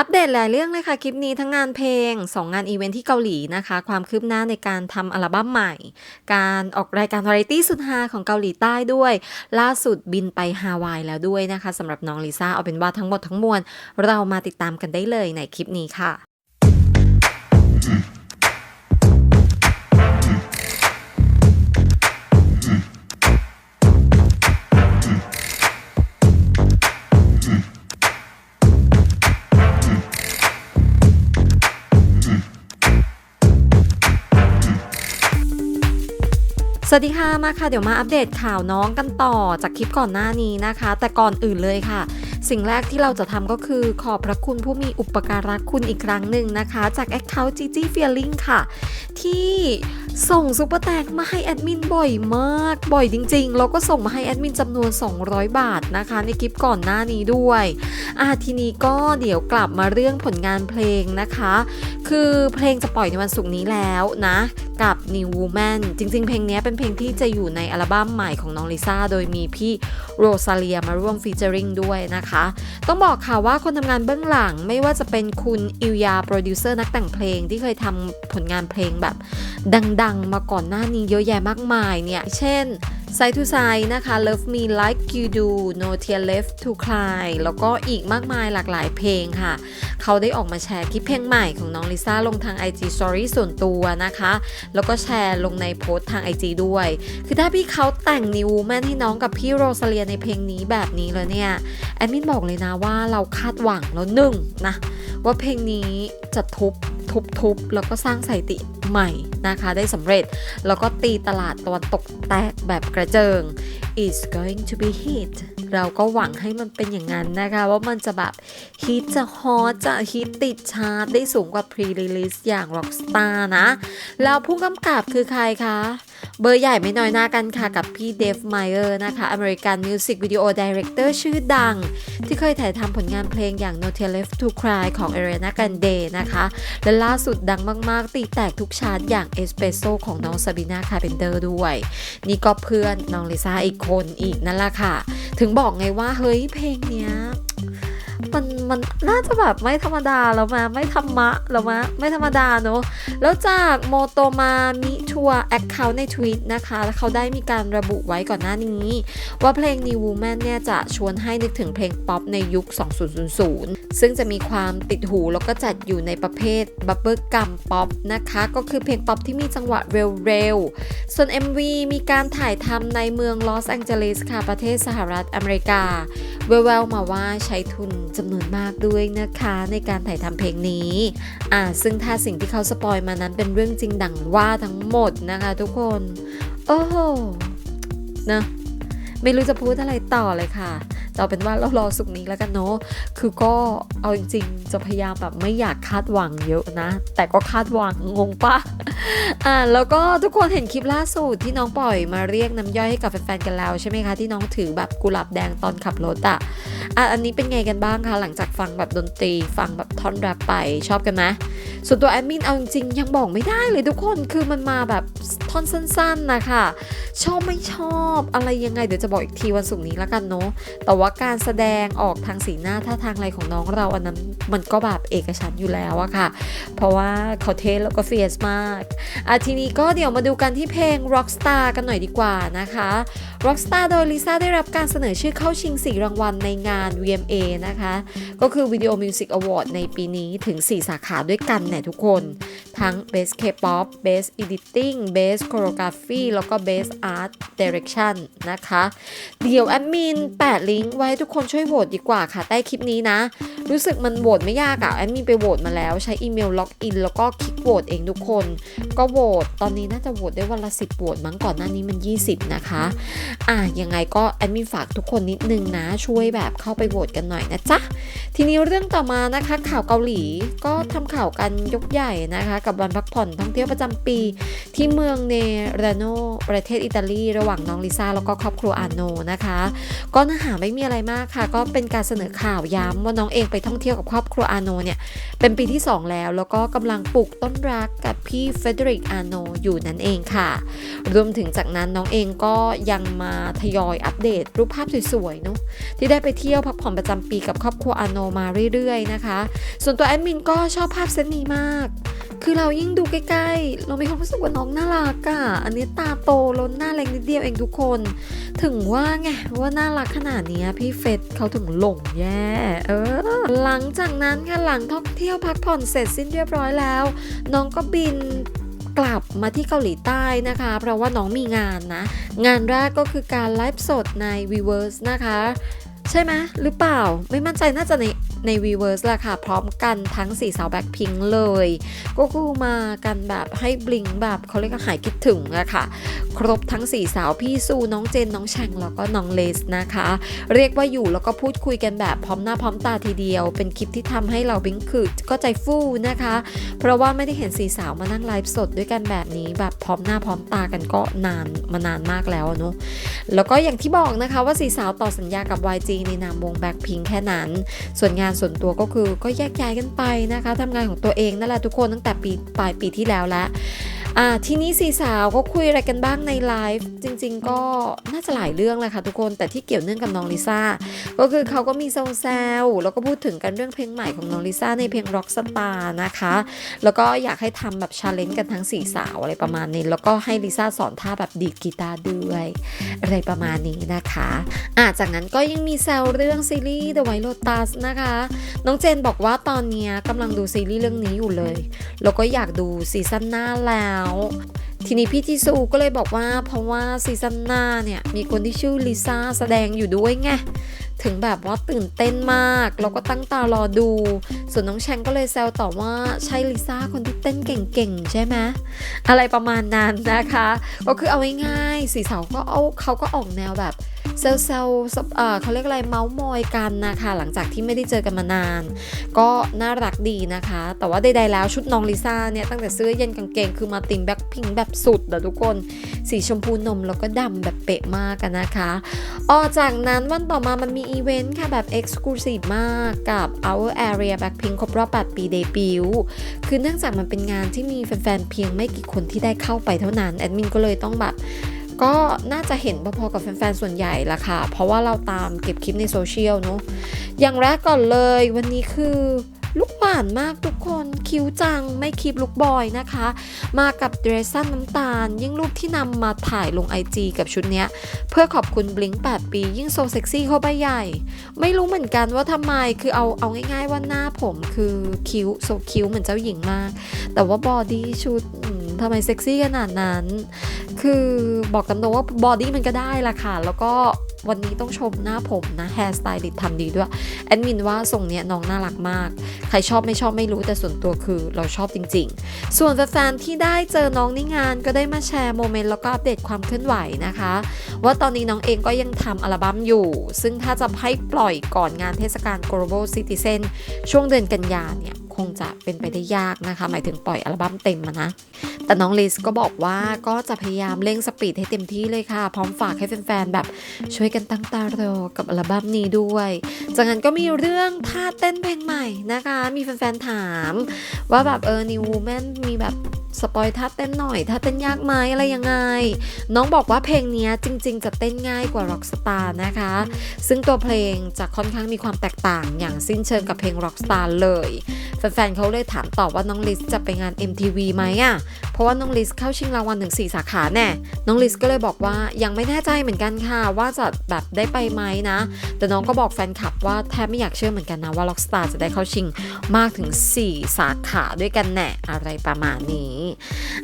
อัปเดตหลายเรื่องเลยค่ะ คลิปนี้ทั้งงานเพลง 2 งานอีเวนท์ที่เกาหลีนะคะ ความคืบหน้าในการทำอัลบั้มใหม่ การออกรายการวาไรตี้สุดฮาของเกาหลีใต้ด้วย ล่าสุดบินไปฮาวายแล้วด้วยนะคะสำหรับน้องลิซ่าเอาเป็นว่าทั้งหมดทั้งมวล เรามาติดตามกันได้เลยในคลิปนี้ค่ะ สวัสดีค่ะมาค่ะเดี๋ยวมาอัปเดตข่าวน้องกันต่อจากคลิปก่อนหน้านี้นะคะ แต่ก่อนอื่นเลยค่ะ สิ่งแรกที่เราจะทำก็คือขอบพระคุณผู้มีอุปการะคุณอีกครั้งหนึ่งนะคะ จาก Account Gigi Feeling ค่ะ ที่ส่งซุปเปอร์แตงมาให้แอดมินบ่อยมากบ่อยจริงๆ แล้วก็ส่งมาให้แอดมินจำนวน 200 บาทนะคะ ในคลิปก่อนหน้านี้ด้วยอะทีนี้ก็เดี๋ยวกลับมาเรื่องผลงานเพลงนะคะ คือเพลงจะปล่อยในวันศุกร์นี้แล้วนะ กับ New Woman จริง ๆ เพลงนี้เป็นเพลงที่จะอยู่ในอัลบั้มใหม่ของน้องลิซ่า โดยมีพี่โรซาเลียมาร่วมฟีเจอริงด้วยนะคะ ต้องบอกค่ะว่าคนทำงานเบื้องหลังไม่ว่าจะเป็นคุณอิลยาโปรดิวเซอร์นักแต่งเพลงที่เคยทำผลงานเพลงแบบ ดัง ๆ มาก่อนหน้านี้เยอะแยะมากมายเนี่ย เช่น Side to Side นะคะ Love Me Like You Do No Tear Left to Cry แล้วก็อีกมากมายหลากหลายเพลงค่ะ เขาได้ออกมาแชร์คลิปเพลงใหม่ของน้องลิซ่าลงทาง IG Story ส่วนตัวนะคะ แล้วก็แชร์ลงในโพสต์ทาง IG ด้วย คือถ้าพี่เขาแต่งนิวแมนให้น้องกับพี่โรซาเลียในเพลงนี้แบบนี้แล้วเนี่ย แอดมินบอกเลยนะว่าเราคาดหวังแล้วหนึ่งนะ ว่าเพลงนี้จะทุบทุบทุบแล้วก็สร้างสถิติ ใหม่นะคะได้สำเร็จ แล้วก็ตีตลาดตะวันตกแตกแบบกระเจิง is going to be hit เราก็หวังให้มันเป็นอย่างนั้นนะคะ ว่ามันจะแบบฮิตจะฮอตจะฮิตติดชาร์ตได้สูงกว่า pre-release อย่าง Rockstar นะ แล้วผู้กำกับคือใครคะ เบอร์ใหญ่ไม่น้อยหน้ากันค่ะกับพี่เดฟไมเออร์นะคะอเมริกันมิวสิกวิดีโอดีเรคเตอร์ชื่อดัง ที่เคยถ่ายทำผลงานเพลงอย่าง No t e l e f to Cry ของ Ariana Grande นะคะ และล่าสุดดังมาก ๆ ตีแตกทุกชาร์ตอย่าง Espresso ของน้องซาบิน่าคาร์เพนเตอร์ด้วย นี่ก็เพื่อนน้องลิซ่าอีกคนอีกนั่นแหละค่ะ ถึงบอกไงว่าเฮ้ยเพลงเนี้ย มันมันน่าจะแบบไม่ธรรมดาแล้วมาไม่ธรรมะแล้วมาไม่ธรรมดาเนอะแล้วจากโมโตมามิทัวแอคเคาท์ในทวิตนะคะและเขาได้มีการระบุไว้ก่อนหน้านี้ ว่าเพลง New Woman เนี่ยจะชวนให้นึกถึงเพลงป๊อปในยุค 2000 ซึ่งจะมีความติดหูแล้วก็จัดอยู่ในประเภทบับเบิลกัมป๊อปนะคะก็คือเพลงป๊อปที่มีจังหวะเร็วๆ ส่วน MV มีการถ่ายทำในเมืองลอสแองเจลิสค่ะประเทศสหรัฐอเมริกาแวลเวๆมาว่าใช้ทุนจำนวนมากด้วยนะคะในการถ่ายทำเพลงนี้อ่าซึ่งถ้าสิ่งที่เขาสปอยมานั้นเป็นเรื่องจริงดังว่าทั้งหมดนะคะทุกคน โอ้โหนะไม่รู้จะพูดอะไรต่อเลยค่ะต่เอาเป็นว่าเรารอสุกนี้แล้วกันเนาะ คือก็เอาจริงๆจะพยายามแบบไม่อยากคาดหวังเยอะนะ แต่ก็คาดหวังงงปะ อ่าแล้วก็ทุกคนเห็นคลิปล่าสุดที่น้องปล่อยมาเรียกน้ำย่อยให้กับแฟนๆกันแล้วใช่ไหมคะที่น้องถือแบบกุหลาบแดงตอนขับรถอะอะอันนี้เป็นไงกันบ้างคะหลังจากฟังแบบดนตรี ฟังแบบท่อนแรปไปชอบกันไหมส่วนตัวแอดมินเอาจริงยังบอกไม่ได้เลยทุกคนคือมันมาแบบท่อนสั้นๆนะคะชอบไม่ชอบอะไรยังไงเดี๋ยวจะบอกอีกทีวันศุกร์นี้แล้วกันเนาะแต่ว่าการแสดงออกทางสีหน้าท่าทางอะไรของน้องเราอันนั้นมันก็แบบเอกฉันอยู่แล้วอะค่ะ เพราะว่าเขาเท่แล้วก็เฟียสมากอะทีนี้ก็เดี๋ยวมาดูกันที่เพลง Rockstar กันหน่อยดีกว่านะคะ Rockstar โดยลิซ่าได้รับการเสนอชื่อเข้าชิง 4 รางวัลในงาน VMA นะคะ ก็คือ Video Music Award ในปีนี้ถึง 4 สาขาด้วยกันเนี่ยทุกคน ทั้ง Best K-pop Best Editing Best Choreography แล้วก็ Best Art Direction นะคะ เดี๋ยวแอดมินแปะลิงก์ไว้ทุกคนช่วยโหวตดีกว่าค่ะ ใต้คลิปนี้นะ รู้สึกมันโหวตไม่ยากอะแอดมินไปโหวตมาแล้ว ใช้อีเมลล็อกอินแล้วก็คลิกโหวตเองทุกคน ก็โหวตตอนนี้น่าจะโหวตได้วันละ 10โหวตมั้งก่อนหน้านี้มัน 20 นะคะอะยังไงก็แอดมินฝากทุกคนนิดนึงนะ ช่วยแบบเข้าไปโหวตกันหน่อยนะจ๊ะ ทีนี้เรื่องต่อมานะคะ ข่าวเกาหลีก็ทำข่าวกันยกใหญ่นะคะ กับวันพักผ่อนท่องเที่ยวประจำปี ที่เมืองเนเรโนประเทศอิตาลี ระหว่างน้องลิซ่าแล้วก็ครอบครัวอาโนนะคะ ก็เนื้อหาไม่มีอะไรมากค่ะ ก็เป็นการเสนอข่าวย้ำว่าน้องเองไปท่องเที่ยวกับครอบครัวอาโนเนี่ยเป็นปีที่ 2 แล้ว แล้วก็กำลังปลูกต้นรักกับพี่เฟเดริกอาโนอยู่นั่นเองค่ะ รวมถึงจากนั้นน้องเองก็ยังมาทยอยอัปเดต รูปภาพสวยๆเนาะที่ได้ไปเที่ยวพักผ่อนประจำปีกับครอบครัวอาโนมาเรื่อยๆนะคะ ส่วนตัวแอดมินก็ชอบภาพเซตนี้มาก คือเรายิ่งดูใกล้ๆ เรามีความรู้สึกว่าน้องน่ารักอะอันนี้ตาโตล้นหน้าเล็กนิดเดียวเองทุกคน ถึงว่าไงว่าน่ารักขนาดนี้พี่เฟสเขาถึงหลงแย่ เออ หลังจากนั้นค่ะหลังท่องเที่ยวพักผ่อนเสร็จสิ้นเรียบร้อยแล้ว น้องก็บิน กลับมาที่เกาหลีใต้นะคะ เพราะว่าน้องมีงานนะ งานแรกก็คือการไลฟ์สดใน Weverse นะคะ ใช่ไหมหรือเปล่าไม่มั่นใจน่าจะใน ใน Weverse แหละค่ะ พร้อมกันทั้ง4สาวแบ็คพิงเลย ก็คือมากันแบบให้บลิงแบบเขาเรียกว่าหายคิดถึงอะค่ะ ครบทั้ง4สาวพี่ซูน้องเจนน้องแชงแล้วก็น้องเลสนะคะ เรียกว่าอยู่แล้วก็พูดคุยกันแบบพร้อมหน้าพร้อมตาทีเดียว เป็นคลิปที่ทำให้เราบิงคือก็ใจฟูนะคะ เพราะว่าไม่ได้เห็นสี่สาวมานั่งไลฟ์สดด้วยกันแบบนี้แบบพร้อมหน้าพร้อมตากันก็นานมานานมากแล้วเนาะแล้วก็อย่างที่บอกนะคะว่าสี่สาวต่อสัญญากับ YG ในนามวงแบ็คพิงแค่นั้น ส่วนงานานส่วนตัวก็คือก็แยกย้ายกันไปนะคะทำงานของตัวเองนั่นแหละทุกคนตั้งแต่ปีปลายปีที่แล้วแล้ว อ่าทีนี้สี่สาวก็คุยอะไรกันบ้างในไลฟ์จริง ๆ ก็น่าจะหลายเรื่องแหละค่ะทุกคนแต่ที่เกี่ยวเนื่องกับน้องลิซ่าก็คือเขาก็มีโซแซวแล้วก็พูดถึงกันเรื่องเพลงใหม่ของน้องลิซ่าในเพลง Rockstar นะคะ แล้วก็อยากให้ทำแบบชาเลนจ์กันทั้งสี่สาวอะไรประมาณนี้ แล้วก็ให้ลิซ่าสอนท่าแบบดีดกีตาร์ด้วยอะไรประมาณนี้นะคะอะจากนั้นก็ยังมีแซวเรื่องซีรีส์ The White Lotus นะคะ น้องเจนบอกว่าตอนนี้ยกำลังดูซีรีส์เรื่องนี้อยู่เลยแล้วก็อยากดูซีซั่นหน้าแล้วทีนี้พี่จีซูก็เลยบอกว่าเพราะว่าซีซั่นหน้าเนี่ยมีคนที่ชื่อลิซ่าแสดงอยู่ด้วยไงถึงแบบว่าตื่นเต้นมาก แล้วก็ตั้งตารอดู ส่วนน้องแชงก็เลยแซวต่อว่าใช่ลิซ่าคนที่เต้นเก่งๆ ใช่ไหมอะไรประมาณนั้นนะคะ ก็คือเอาง่ายๆสีสาวก็เอาเขาก็ออกแนวแบบ เซลเซลเอ่อเขาเรียกอะไรเมาส์มอยกันนะคะ หลังจากที่ไม่ได้เจอกันมานาน ก็น่ารักดีนะคะ แต่ว่าใดๆแล้วชุดน้องลิซ่าเนี่ยตั้งแต่เสื้อเย็นกางเกงคือมาติมแบ็คพิงแบบสุดอะทุกคน สีชมพูนมแล้วก็ดำแบบเป๊ะมากกันนะคะออกจากนั้นวันต่อมามันมีอีเวนต์ค่ะแบบ Exclusive มากกับ Our Area Blackpink ครบรอบ 8 ปีเดบิวต์คือเนื่องจากมันเป็นงานที่มีแฟนๆเพียงไม่กี่คนที่ได้เข้าไปเท่านั้น แอดมินก็เลยต้องแบบ ก็น่าจะเห็นพอๆกับแฟนๆ ส่วนใหญ่ละค่ะ เพราะว่าเราตามเก็บคลิปในโซเชียลเนาะอย่างแรกก่อนเลยวันนี้คือลูกหวานมากทุกคนคิ้วจังไม่คลิปลูกบอยนะคะ มากับเดรสสั้นน้ำตาล ยิ่งรูปที่นำมาถ่ายลง IG กับชุดเนี้ย เพื่อขอบคุณบลิง8 ปี ยิ่งโซเซ็กซี่เข้าไปใหญ่ ไม่รู้เหมือนกันว่าทำไมคือเอาเอาง่ายๆว่าหน้าผมคือคิ้วโซคิ้วเหมือนเจ้าหญิงมาก แต่ว่าบอดี้ชุด ทำไมเซ็กซี่ขนาดนั้น คือบอกตามตรงว่าบอดี้มันก็ได้ละค่ะ แล้วก็วันนี้ต้องชมหน้าผมนะแฮร์สไตลิสต์ทำดีด้วย แอดมินว่าทรงเนี้ยน้องน่ารักมาก ใครชอบไม่ชอบไม่รู้แต่ส่วนตัวคือเราชอบจริง ๆ ส่วนแฟนๆที่ได้เจอน้องในงานก็ได้มาแชร์โมเมนต์แล้วก็อัปเดตความเคลื่อนไหวนะคะ ว่าตอนนี้น้องเองก็ยังทำอัลบั้มอยู่ ซึ่งถ้าจะให้ปล่อยก่อนงานเทศกาล Global Citizen ช่วงเดือนกันยาเนี่ย คงจะเป็นไปได้ยากนะคะ หมายถึงปล่อยอัลบั้มเต็มนะ แต่น้องลิสก็บอกว่าก็จะพยายามเร่งสปีดให้เต็มที่เลยค่ะ พร้อมฝากให้แฟนๆ แบบช่วยกันตั้งตารอกับอัลบั้มนี้ด้วย จากนั้นก็มีเรื่องท่าเต้นเพลงใหม่นะคะ มีแฟนๆ ถาม ว่าแบบเออ New Woman มีแบบสปอยท่าเต้นหน่อยท่าเต้นยากไหมอะไรยังไง น้องบอกว่าเพลงนี้จริง ๆ จะเต้นง่ายกว่า Rockstar นะคะ ซึ่งตัวเพลงจะค่อนข้างมีความแตกต่างอย่างสิ้นเชิงกับเพลง Rockstar เลย แฟนๆเขาเลยถามตอบว่าน้องลิสจะไปงาน MTV ไหมอะเพราะว่าน้องลิสเข้าชิงรางวัลถึง4สาขาแน่ น้องลิสก็เลยบอกว่ายังไม่แน่ใจเหมือนกันค่ะ ว่าจะแบบได้ไปไหมนะ แต่น้องก็บอกแฟนคลับว่าแทบไม่อยากเชื่อเหมือนกันนะว่า Rockstar จะได้เข้าชิงมากถึง 4 สาขาด้วยกันแน่อะไรประมาณนี้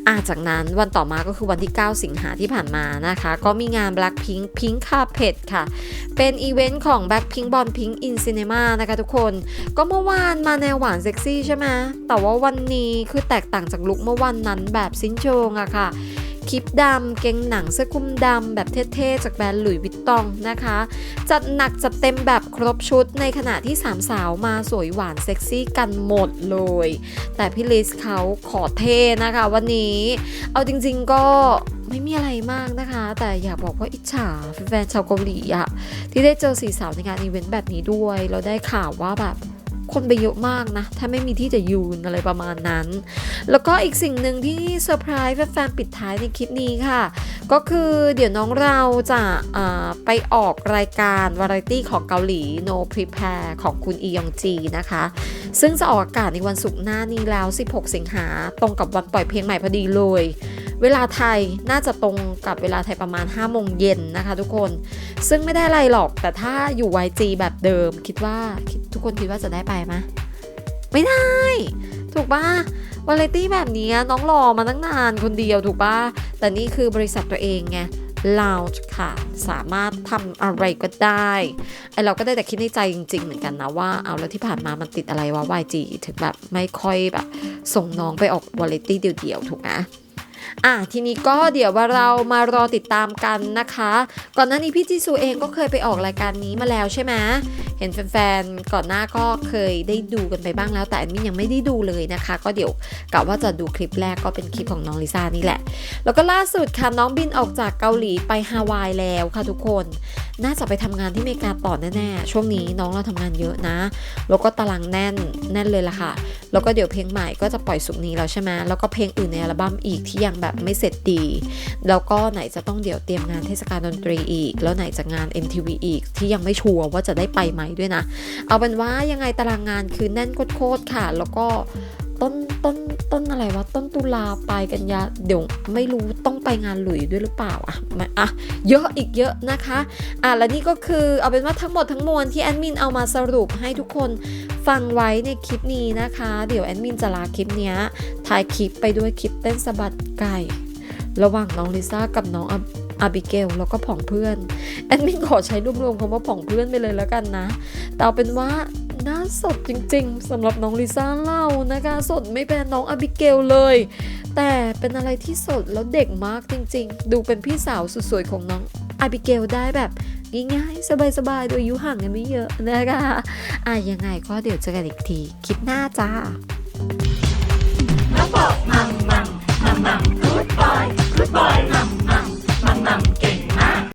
อาจากนั้นวันต่อมาก็คือวันที่ 9 สิงหาที่ผ่านมานะคะ ก็มีงาน Blackpink Pink Carpet ค่ะ เป็นอีเวนต์ของ Blackpink Bon Pink in Cinema นะคะทุกคน ก็เมื่อวานมาแนวหวานเซ็กซี่ใช่ไหมแต่ว่าวันนี้คือแตกต่างจากลุคเมื่อวันนั้นแบบสิ้นเชิงอะค่ะคลิปดำ เกงหนังเสื้อคลุมดำ แบบเท่ๆ จากแบรนด์หลุยส์วิตตองนะคะ จัดหนักจัดเต็มแบบครบชุดในขณะที่สามสาวมาสวยหวานเซ็กซี่กันหมดเลย แต่พี่ลิสเขาขอเท่นะคะวันนี้ เอาจริงๆก็ไม่มีอะไรมากนะคะ แต่อยากบอกว่าอิจฉาแฟนชาวเกาหลีอะที่ได้เจอสีสาวในงานอีเวนต์แบบนี้ด้วย เราได้ข่าวว่าแบบ คนไปเยอะมากนะ ถ้าไม่มีที่จะยืนอะไรประมาณนั้น แล้วก็อีกสิ่งหนึ่งที่เซอร์ไพรส์แฟนๆปิดท้ายในคลิปนี้ค่ะ ก็คือเดี๋ยวน้องเราจะไปออกรายการวาไรตี้ของเกาหลี No Prepare ของคุณอียองจีนะคะ ซึ่งจะออกอากาศในวันศุกร์หน้านี้แล้ว 16 สิงหาตรงกับวันปล่อยเพลงใหม่พอดีเลย เวลาไทยน่าจะตรงกับเวลาไทยประมาณ5โมงเย็นนะคะทุกคน ซึ่งไม่ได้อะไรหรอกแต่ถ้าอยู่ YG แบบเดิม คิดว่าทุกคนคิดว่าจะได้ไปไหมไม่ได้ ถูกปะวาไรตี้แบบนี้น้องรอมาตั้งนานคนเดียวถูกปะแต่นี่คือบริษัทตัวเองไง Lounge ค่ะ สามารถทำอะไรก็ได้ไอเราก็ได้แต่คิดในใจจริง ๆ เหมือนกันนะว่าเอาแล้วที่ผ่านมามันติดอะไรวะ YG ถึงแบบไม่ค่อยแบบส่งน้องไปออกวาไรตี้เดี่ยวๆ ถูกไหม อะทีนี้ก็เดี๋ยวว่าเรามารอติดตามกันนะคะ ก่อนหน้านี้พี่จีซูเองก็เคยไปออกรายการนี้มาแล้วใช่ไหมเห็นแฟนๆก่อนหน้าก็เคยได้ดูกันไปบ้างแล้ว แต่อันนี้ยังไม่ได้ดูเลยนะคะ ก็เดี๋ยวกะว่าจะดูคลิปแรกก็เป็นคลิปของน้องลิซ่านี่แหละ แล้วก็ล่าสุดค่ะน้องบินออกจากเกาหลีไปฮาวายแล้วค่ะทุกคน น่าจะไปทำงานที่อเมริกาต่อแน่ๆช่วงนี้น้องเราทำงานเยอะนะ แล้วก็ตารางแน่นแน่นเลยล่ะค่ะ แล้วก็เดี๋ยวเพลงใหม่ก็จะปล่อยสุกนี้แล้วใช่ไหมแล้วก็เพลงอื่นในอัลบั้มอีกที่ยังแบบไม่เสร็จดี แล้วก็ไหนจะต้องเดี๋ยวเตรียมงานเทศกาลดนตรีอีก แล้วไหนจะงาน MTV อีกที่ยังไม่ชัวร์ว่าจะได้ไปไหมด้วยนะ เอาเป็นว่ายังไงตารางงานคือแน่นโคตรค่ะ แล้วก็ ต้นต้นต้นอะไรวะต้นตุลาปลายกันยาเดี๋ยวไม่รู้ต้องไปงานหลุยด้วยหรือเปล่าอะมาอะเยอะอีกเยอะนะคะอะและนี่ก็คือเอาเป็นว่าทั้งหมดทั้งมวลที่แอดมินเอามาสรุปให้ทุกคนฟังไว้ในคลิปนี้นะคะ เดี๋ยวแอดมินจะลาคลิปนี้ถ่ายคลิปไปด้วยคลิปเต้นสะบัดไก่ ระหว่างน้องลิซ่ากับน้องอาอาบิเกลแล้วก็ผองเพื่อนแอดมินขอใช้รวมๆคำว่าผองเพื่อนไปเลยแล้วกันนะแต่เอาเป็นว่า น่าสดจริงๆสำหรับน้องลิซ่าเล่านะคะ สดไม่แพ้น้องอบิเกลเลย แต่เป็นอะไรที่สดแล้วเด็กมากจริง ๆ ดูเป็นพี่สาวสุดสวยของน้องอบิเกลได้แบบง่ายๆ สบายๆ โดยอายุห่างกันไม่เยอะนะคะอะยังไงก็เดี๋ยวเจอกันอีกที คลิปหน้าจ้ามาบอกมัมมัมมัมมัม